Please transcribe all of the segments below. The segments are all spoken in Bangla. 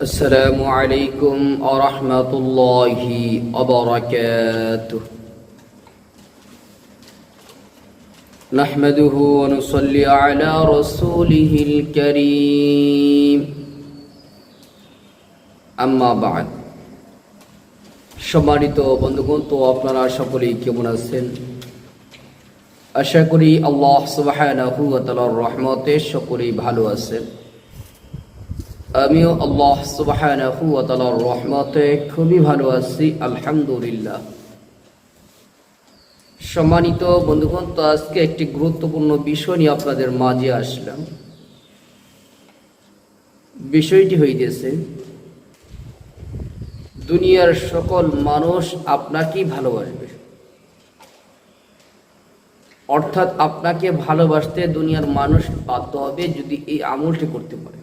السلام عليكم ورحمة الله وبركاته نحمده ونصلي على رسوله الكريم أما بعد সম্মানিত বন্ধুগণ তো আপনারা সকলেই কেমন আছেন আশা করি আল্লাহ সুবহানাহু ওয়া তাআলার রহমতে সকলেই ভালো আছেন আমিও আল্লাহ সুবহানাহু রহমতে খুবই ভালো আছি, আলহামদুলিল্লাহ। সম্মানিত বন্ধুগণ, তো আজকে একটি গুরুত্বপূর্ণ বিষয় নিয়ে আপনাদের মাঝে আসলাম। বিষয়টি হইতেছে, দুনিয়ার সকল মানুষ আপনাকেই ভালোবাসবে। অর্থাৎ আপনাকে ভালোবাসতে দুনিয়ার মানুষ বাধ্য হবে যদি এই আমলটি করতে পারে।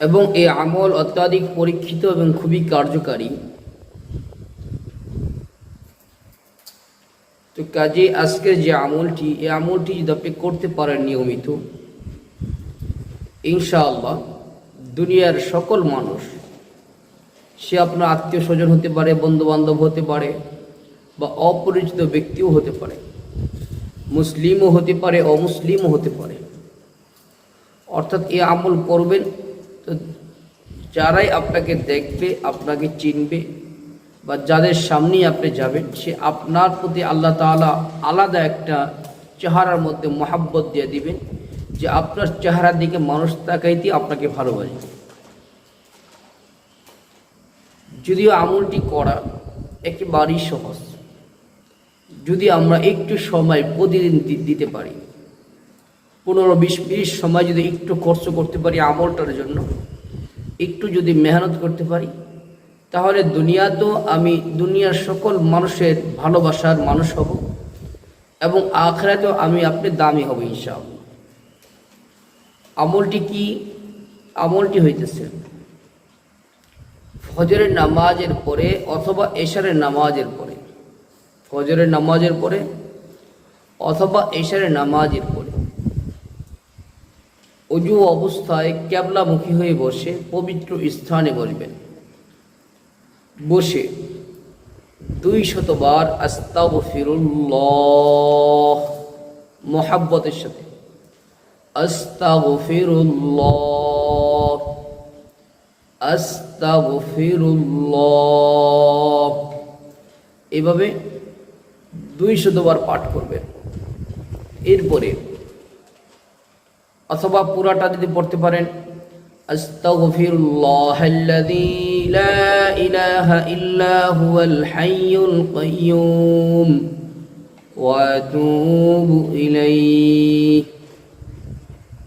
এবং এই আমল অত্যাধিক পরীক্ষিত এবং খুবই কার্যকারী। তো কাজে আজকের যে আমলটি এই আমলটি যদি আপনি করতে পারেন নিয়মিত, ইনশাআল্লাহ দুনিয়ার সকল মানুষ, সে আপনার আত্মীয় স্বজন হতে পারে বন্ধু বান্ধব হতে পারে, বা অপরিচিত ব্যক্তিও হতে পারে, মুসলিমও হতে পারে, অমুসলিমও হতে পারে। অর্থাৎ এ আমল করবেন তো যারাই আপনাকে দেখবে, আপনাকে চিনবে বা যাদের সামনেই আপনি যাবেন, সে আপনার প্রতি আল্লাহ তাআলা আলাদা একটা চেহারার মধ্যে মহাব্বত দিয়ে দিবেন যে আপনার চেহারার দিকে মানুষ তাকাইতে আপনাকে ভালোবাসবে যদিও আমলটি করা একেবারেই সহজ, যদি আমরা একটু সময় প্রতিদিন দিতে পারি। পনেরো, বিশ মিনিট সময় যদি একটু খরচ করতে পারি আমলটার জন্য, একটু যদি মেহনত করতে পারি, তাহলে দুনিয়া তো আমি দুনিয়ার সকল মানুষের ভালোবাসার মানুষ হব এবং আখরাতেও আমি আপনি দামি হব ইনশাআল্লাহ। আমলটি কি? আমলটি হইতেছে ফজরের নামাজের পরে অথবা এশারের নামাজের পরে। ফজরের নামাজের পরে অথবা এশারের নামাজের পরে। অজু অবস্থায় ক্যাবলামুখী হয়ে বসে পবিত্র স্থানে বসবেন। বসে দুই শতবার আস্তাব আস্তাগফিরুল্লাহ মোহাব্বতের সাথে। আস্তাগফিরুল্লাহ আস্তাগফিরুল্লাহ। এভাবে দুই শতবার পাঠ করবেন। এরপরে অথবা পুরাটা যদি পড়তে পারেন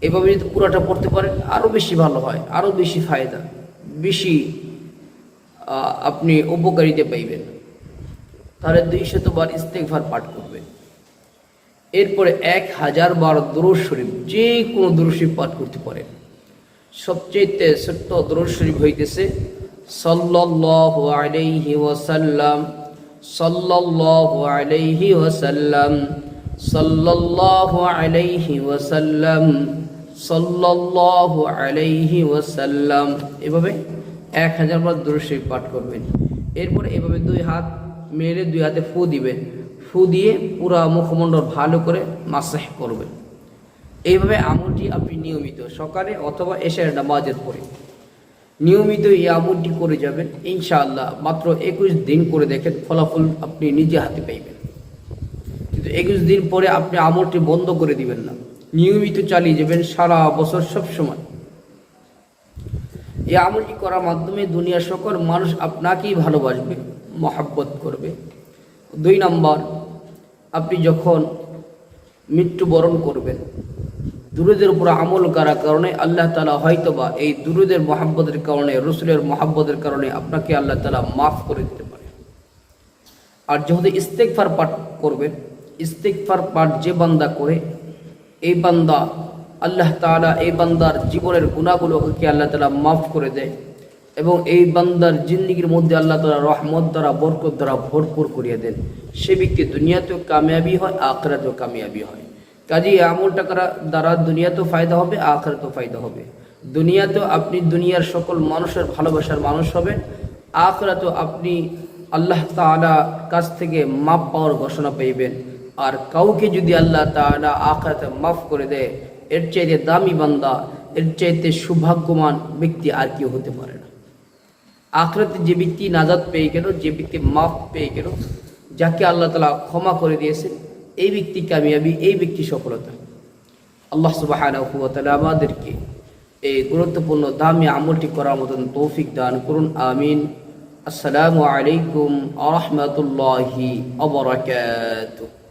এভাবে যদি পুরাটা পড়তে পারেন আরও বেশি ভালো হয় আরও বেশি ফায়দা, বেশি আপনি উপকারিতা পাইবেন। তাহলে দুই শতবার ইস্তেকভার পাঠ করবেন। এরপরে এক হাজার বার দরুদ শরীফ, যে কোনো দরুদ শরীফ পাঠ করতে পারেন। সবচেয়ে ছোট্ট দরুদ শরীফ হইতেছে, সাল্লাল্লাহু আলাইহি ওয়াসাল্লাম, সাল্লাল্লাহু আলাইহি ওয়াসাল্লাম, সাল্লাল্লাহু আলাইহি ওয়াসাল্লাম, সাল্লাল্লাহু আলাইহি ওয়াসাল্লাম। এভাবে এক হাজার বার দরুদ শরীফ পাঠ করবেন। এরপরে এভাবে দুই হাত মেরে দুই হাতে ফু দিবেন। ফু দিয়ে পুরা মুখমণ্ডল ভালো করে মাসাহ করবেন এইভাবে আমলটি আপনি নিয়মিত সকালে অথবা এশার নামাজের পরে। নিয়মিত এই আমলটি করে যাবেন, ইনশাআল্লাহ মাত্র একুশ দিন করে দেখেন ফলাফল আপনি নিজে হাতে পাইবেন। কিন্তু একুশ দিন পরে আপনি আমলটি বন্ধ করে দিবেন না। নিয়মিত চালিয়ে যাবেন সারা বছর সব সময়। এই আমলটি করার মাধ্যমে দুনিয়ার সকল মানুষ আপনাকেই ভালোবাসবে, মহাব্বত করবে। দুই নম্বর আপনি যখন মৃত্যুবরণ করবেন, দুরুদের উপর আমল করার কারণে আল্লাহ তালা হয়তোবা এই দুরুদের মহাব্বতের কারণে, রসুলের মহাব্বতের কারণে আপনাকে আল্লাহ তালা মাফ করে দিতে পারে। আর যেহেতু ইস্তেকফার পাঠ করবেন ইস্তেকফার পাঠ যে বান্দা করে, এই বান্দা আল্লাহ তাআলা এই বান্দার জীবনের গুণাগুলোকে আল্লাহ তাআলা মাফ করে দেয়। এবং এই বান্দার জিন্দিগির মধ্যে আল্লাহ তাআলা রহমত দ্বারা, বরকত দ্বারা ভরপুর করিয়ে দেন। সে ব্যক্তি দুনিয়াতেও কামিয়াবি হয়, আখরাতেও কামিয়াবি হয়। কাজে আমলটা করা দ্বারা দুনিয়াতেও ফায়দা হবে, আখরাতেও ফায়দা হবে। দুনিয়াতেও আপনি দুনিয়ার সকল মানুষের ভালোবাসার মানুষ হবেন, আখরাতেও আপনি আল্লাহ তাআলা কাছ থেকে মাপ পাওয়ার ঘোষণা পাইবেন। আর কাউকে যদি আল্লাহ তাআলা আখরাতে মাফ করে দেয়, এর চাইতে দামি বান্দা, এর চাইতে সৌভাগ্যমান ব্যক্তি আর কেউ হতে পারে না। আখরাতে যে ব্যক্তি নাজাদ পেয়ে গেল, যে ব্যক্তি মাফ পেয়ে গেল, যাকে আল্লাহ তালা ক্ষমা করে দিয়েছেন, এই ব্যক্তি কামিয়াবি, এই ব্যক্তি সফলতা। আল্লাহ সুবাহ আমাদেরকে এই গুরুত্বপূর্ণ দামি আমলটি করার মতন তৌফিক দান করুন, আমিন। আসসালামু আলাইকুম আ রহমতুল্লাহি অবরাকাতুহ